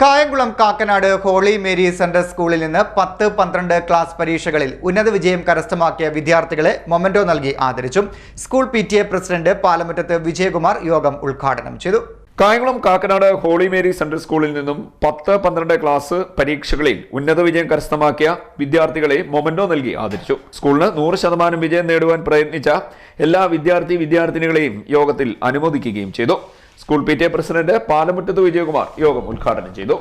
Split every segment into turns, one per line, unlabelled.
Kayamkulam Kakkanad holy Mary central സ്കൂളിൽ നിന്ന് പത്ത് പന്ത്രണ്ട് ക്ലാസ് പരീക്ഷകളിൽ ഉന്നത വിജയം കരസ്ഥമാക്കിയ വിദ്യാർത്ഥികളെ മൊമന്റോ നൽകി ആദരിച്ചു. സ്കൂൾ പി പ്രസിഡന്റ് പാലമുറ്റത്ത് വിജയകുമാർ യോഗം ഉദ്ഘാടനം ചെയ്തു.
Kayamkulam Kakkanad holy Mary central സ്കൂളിൽ നിന്നും പത്ത് പന്ത്രണ്ട് ക്ലാസ് പരീക്ഷകളിൽ ഉന്നത വിജയം കരസ്ഥമാക്കിയ വിദ്യാർത്ഥികളെ മൊമന്റോ നൽകി ആദരിച്ചു. സ്കൂളിന് നൂറ് ശതമാനം വിജയം നേടുവാൻ പ്രയത്നിച്ച എല്ലാ വിദ്യാർത്ഥി വിദ്യാർത്ഥിനികളെയും യോഗത്തിൽ അനുമോദിക്കുകയും ചെയ്തു. School P T A president പാലമുറ്റത്ത് Vijayakumar യോഗം ഉദ്ഘാടനം ചെയ്തു.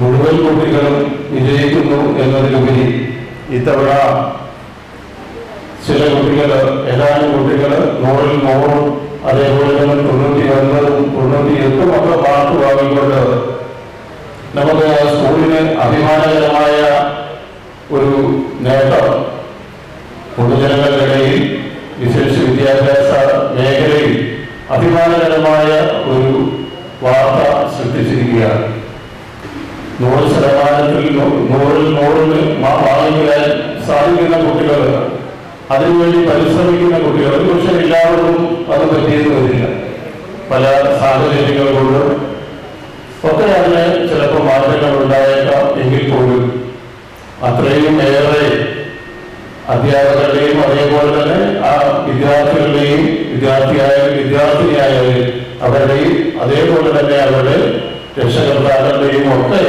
മുഴുവൻ കുട്ടികളും വിജയിക്കുന്നു എന്നതിലുപരി ഇത്തവണ ചില കുട്ടികൾ ഏതാനും കുട്ടികൾ നൂറിൽ നൂറും അതേപോലെ തന്നെ തൊണ്ണൂറ്റി ഒൻപതും തൊണ്ണൂറ്റി എട്ടും ഒക്കെ മാർക്ക് വാങ്ങിക്കൊണ്ട് നമുക്ക് സ്കൂളിന് അഭിമാനകരമായ ഒരു നേട്ടം പൊതുജനങ്ങളുടെ ഇടയിൽ വിശേഷ വിദ്യാഭ്യാസ മേഖലയിൽ അഭിമാനകരമായ ഒരു വാർത്ത സൃഷ്ടിച്ചിരിക്കുകയാണ് നൂറ് ശതമാനത്തിൽ നൂറിൽ നൂറിന് വാങ്ങിക്കാൻ സാധിക്കുന്ന കുട്ടികൾ അതിനുവേണ്ടി പരിശ്രമിക്കുന്ന കുട്ടികൾ പക്ഷെ എല്ലാവർക്കും അത് പറ്റിയെന്ന് വരില്ല. പല സാഹചര്യങ്ങൾ കൊണ്ട് ഒക്കെ അതിന് ചിലപ്പോൾ മാറ്റങ്ങൾ ഉണ്ടായേക്കാം എങ്കിൽ പോലും. അത്രയും ഏറെ അധ്യാപകരുടെയും അതേപോലെ തന്നെ ആ വിദ്യാർത്ഥികളുടെയും വിദ്യാർത്ഥിയായ വിദ്യാർത്ഥിനിയായവരെ അവരുടെയും അതേപോലെ തന്നെ അവരുടെ രക്ഷകർത്താക്കളുടെയും ഒക്കെ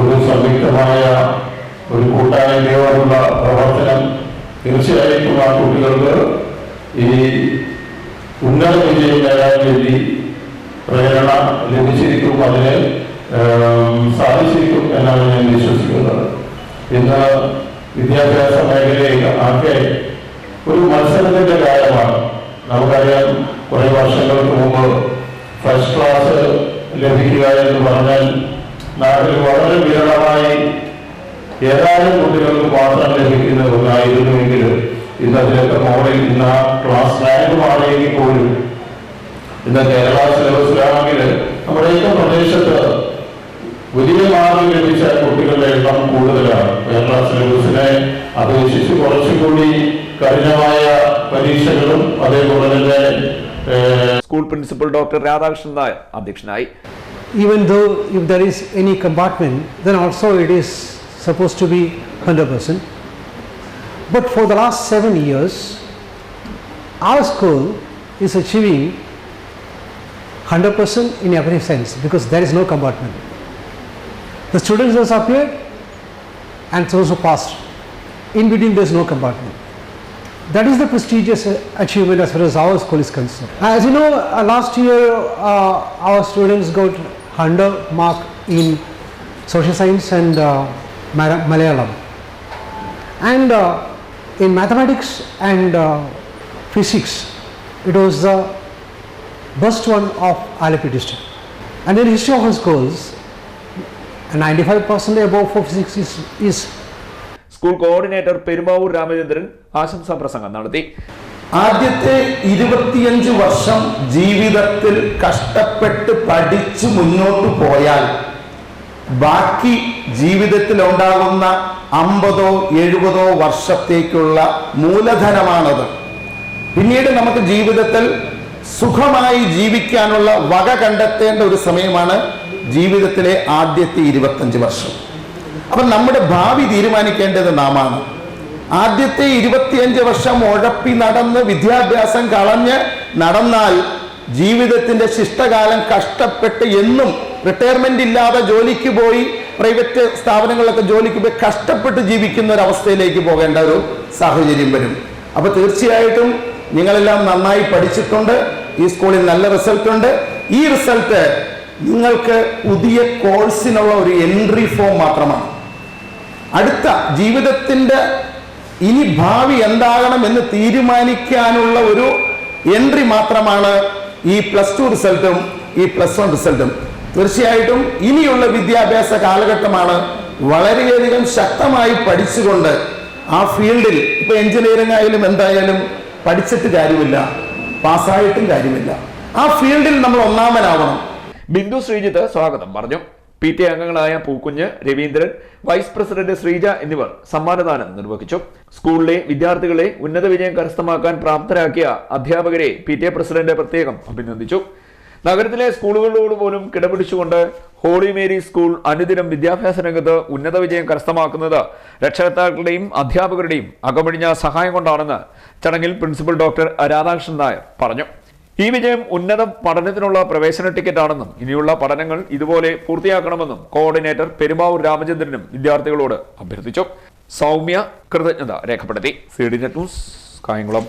ഒരു സംയുക്തമായ ഒരു കൂട്ടായ്മയോടുള്ള പ്രവർത്തനം തീർച്ചയായിട്ടും ആ കുട്ടികൾക്ക് ഈ ഉന്നത വിജയം നേടാൻ വേണ്ടി പ്രേരണ ലഭിച്ചിരിക്കും അതിന് സാധിച്ചിരിക്കും എന്നാണ് ഞാൻ വിശ്വസിക്കുന്നത്. ഇന്ന് വിദ്യാഭ്യാസ മേഖലയിൽ ആകെ ഒരു മത്സരത്തിന്റെ കാലമാണ് നമുക്കറിയാം കുറെ വർഷങ്ങൾക്ക് മുമ്പ് ഫസ്റ്റ് ക്ലാസ് ലഭിക്കുക എന്ന് പറഞ്ഞാൽ നാട്ടിൽ വളരെ വിരളമായി ഏതാനും കുട്ടികൾക്ക് മാത്രം ലഭിക്കുന്ന ഒന്നായിരുന്നുവെങ്കിൽ ഇന്ന് അതിലൊക്കെ മോളിൽ ഇന്ന് ആ ക്ലാസ് റാങ്ക് മാറിയെങ്കിൽ പോലും ഇന്ന് കേരള സിലബസിലാണെങ്കിൽ നമ്മുടെയൊക്കെ പ്രദേശത്ത് വലിയ മാർക്ക് ലഭിച്ച കുട്ടികളുടെ എണ്ണം കൂടുതലാണ്. കേരള സിലബസിനെ അപേക്ഷിച്ച് കുറച്ചുകൂടി കഠിനമായ പരീക്ഷകളും അതേപോലെ തന്നെ
School principal doctor Radhakrishnan Nair അധ്യക്ഷനായി
even though if there is any compartment, then also it is supposed to be 100%. But for the last seven years, our school is achieving 100% in every sense because there is no compartment. The students has appeared and those who passed. In between, there is no compartment. that is the prestigious achievement as far as our school is concerned. As you know, uh, last year uh, our students got 100 mark in social science and uh, Malayalam. And uh, in mathematics and uh, physics, it was the best one of Alapi district. And in history of our schools, 95% above for physics is, is
school coordinator Perumavoor Ramachandran ആശംസാ പ്രസംഗം നടത്തി.
ആദ്യത്തെ ഇരുപത്തിയഞ്ച് വർഷം ജീവിതത്തിൽ കഷ്ടപ്പെട്ട് പഠിച്ചു മുന്നോട്ട് പോയാൽ ബാക്കി ജീവിതത്തിൽ ഉണ്ടാകുന്ന അമ്പതോ എഴുപതോ വർഷത്തേക്കുള്ള മൂലധനമാണത്. പിന്നീട് നമുക്ക് ജീവിതത്തിൽ സുഖമായി ജീവിക്കാനുള്ള വക കണ്ടെത്തേണ്ട ഒരു സമയമാണ് ജീവിതത്തിലെ ആദ്യത്തെ ഇരുപത്തഞ്ച് വർഷം. അപ്പം നമ്മുടെ ഭാവി തീരുമാനിക്കേണ്ടത് നാമാണ്. ആദ്യത്തെ ഇരുപത്തിയഞ്ച് വർഷം ഉഴപ്പി നടന്ന് വിദ്യാഭ്യാസം കളഞ്ഞ് നടന്നാൽ ജീവിതത്തിന്റെ ശിഷ്ടകാലം കഷ്ടപ്പെട്ട് എന്നും റിട്ടയർമെന്റ് ഇല്ലാതെ ജോലിക്ക് പോയി പ്രൈവറ്റ് സ്ഥാപനങ്ങളിലൊക്കെ ജോലിക്ക് പോയി കഷ്ടപ്പെട്ട് ജീവിക്കുന്ന ഒരു അവസ്ഥയിലേക്ക് പോകേണ്ട ഒരു സാഹചര്യം വരും. അപ്പൊ തീർച്ചയായിട്ടും നിങ്ങളെല്ലാം നന്നായി പഠിച്ചിട്ടുണ്ട്. ഈ സ്കൂളിൽ നല്ല റിസൾട്ട് ഉണ്ട്. ഈ റിസൾട്ട് നിങ്ങൾക്ക് പുതിയ കോഴ്സിനുള്ള ഒരു എൻട്രി ഫോം മാത്രമാണ്. അടുത്ത ജീവിതത്തിന്റെ ഇനി ഭാവി എന്താകണം എന്ന് തീരുമാനിക്കാനുള്ള ഒരു എൻട്രി മാത്രമാണ് ഈ പ്ലസ് ടു റിസൾട്ടും ഈ പ്ലസ് വൺ റിസൾട്ടും. തീർച്ചയായിട്ടും ഇനിയുള്ള വിദ്യാഭ്യാസ കാലഘട്ടമാണ് വളരെയധികം ശക്തമായി പഠിച്ചുകൊണ്ട് ആ ഫീൽഡിൽ ഇപ്പൊ എഞ്ചിനീയറിംഗ് ആയാലും എന്തായാലും പഠിച്ചിട്ട് കാര്യമില്ല പാസ്സായിട്ടും കാര്യമില്ല. ആ ഫീൽഡിൽ നമ്മൾ ഒന്നാമനാവണം.
ബിന്ദു ശ്രീജിത്ത് സ്വാഗതം. പറഞ്ഞു. പി ടി അംഗങ്ങളായ പൂക്കുഞ്ഞ് രവീന്ദ്രൻ വൈസ് പ്രസിഡന്റ് ശ്രീജ എന്നിവർ സമ്മാനദാനം നിർവഹിച്ചു. സ്കൂളിലെ വിദ്യാർത്ഥികളെ ഉന്നത വിജയം കരസ്ഥമാക്കാൻ പ്രാപ്തരാക്കിയ അധ്യാപകരെ പി ടി പ്രസിഡന്റ് പ്രത്യേകം അഭിനന്ദിച്ചു. നഗരത്തിലെ സ്കൂളുകളോട് പോലും കിടപിടിച്ചുകൊണ്ട് ഹോളി മേരി സ്കൂൾ അനുദിനം വിദ്യാഭ്യാസ രംഗത്ത് ഉന്നത വിജയം കരസ്ഥമാക്കുന്നത് രക്ഷകർത്താക്കളുടെയും അധ്യാപകരുടെയും അകമഴിഞ്ഞ സഹായം കൊണ്ടാണെന്ന് ചടങ്ങിൽ പ്രിൻസിപ്പൽ ഡോക്ടർ രാധാകൃഷ്ണൻ നായർ പറഞ്ഞു. ഈ വിജയം ഉന്നത പഠനത്തിനുള്ള പ്രവേശന ടിക്കറ്റ് ആണെന്നും ഇനിയുള്ള പഠനങ്ങൾ ഇതുപോലെ പൂർത്തിയാക്കണമെന്നും കോർഡിനേറ്റർ പെരുമാവൂർ രാമചന്ദ്രനും വിദ്യാർത്ഥികളോട് അഭ്യർത്ഥിച്ചു. സൗമ്യ കൃതജ്ഞത രേഖപ്പെടുത്തി. C D net news Kayamkulam.